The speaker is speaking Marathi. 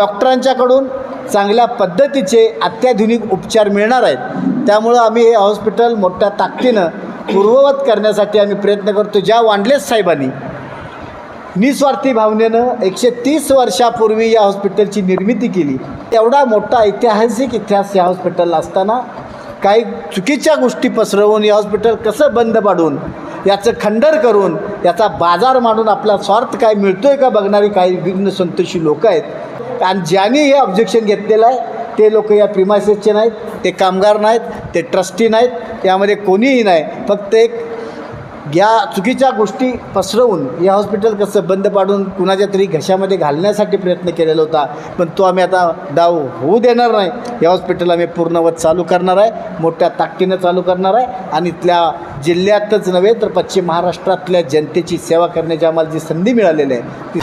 डॉक्टरांच्याकडून चांगल्या पद्धतीचे अत्याधुनिक उपचार मिळणार आहेत. त्यामुळं आम्ही हे हॉस्पिटल मोठ्या ताकदीनं पूर्ववत करण्यासाठी आम्ही प्रयत्न करतो. ज्या वांडलेस साहेबांनी निस्वार्थी भावनेनं एकशे तीस वर्षापूर्वी या हॉस्पिटलची निर्मिती केली. एवढा मोठा ऐतिहासिक इतिहास या हॉस्पिटलला असताना काही चुकीच्या गोष्टी पसरवून हे हॉस्पिटल कसं बंद पाडून याचं खंडर करून याचा बाजार मांडून आपला स्वार्थ काय आहे का बघणारी काही विघ्न संतोषी लोक आहेत. आणि ज्यांनी हे ऑब्जेक्शन घेतलेलं आहे ते लोक या प्रिमायसेसचे नाहीत ते कामगार नाहीत ते ट्रस्टी नाहीत यामध्ये कोणीही नाही. फक्त एक या चुकीच्या गोष्टी पसरवून या हॉस्पिटल कसं बंद पाडून कुणाच्या तरी घशामध्ये घालण्यासाठी प्रयत्न केलेला होता पण तो आम्ही आता डाव होऊ देणार नाही. या हॉस्पिटल आम्ही पूर्णवत चालू करणार आहे मोठ्या ताकदीनं चालू करणार आहे आणि इथल्या जिल्ह्यातच नव्हे तर पश्चिम महाराष्ट्रातल्या जनतेची सेवा करण्याची आम्हाला जी संधी मिळालेली आहे ती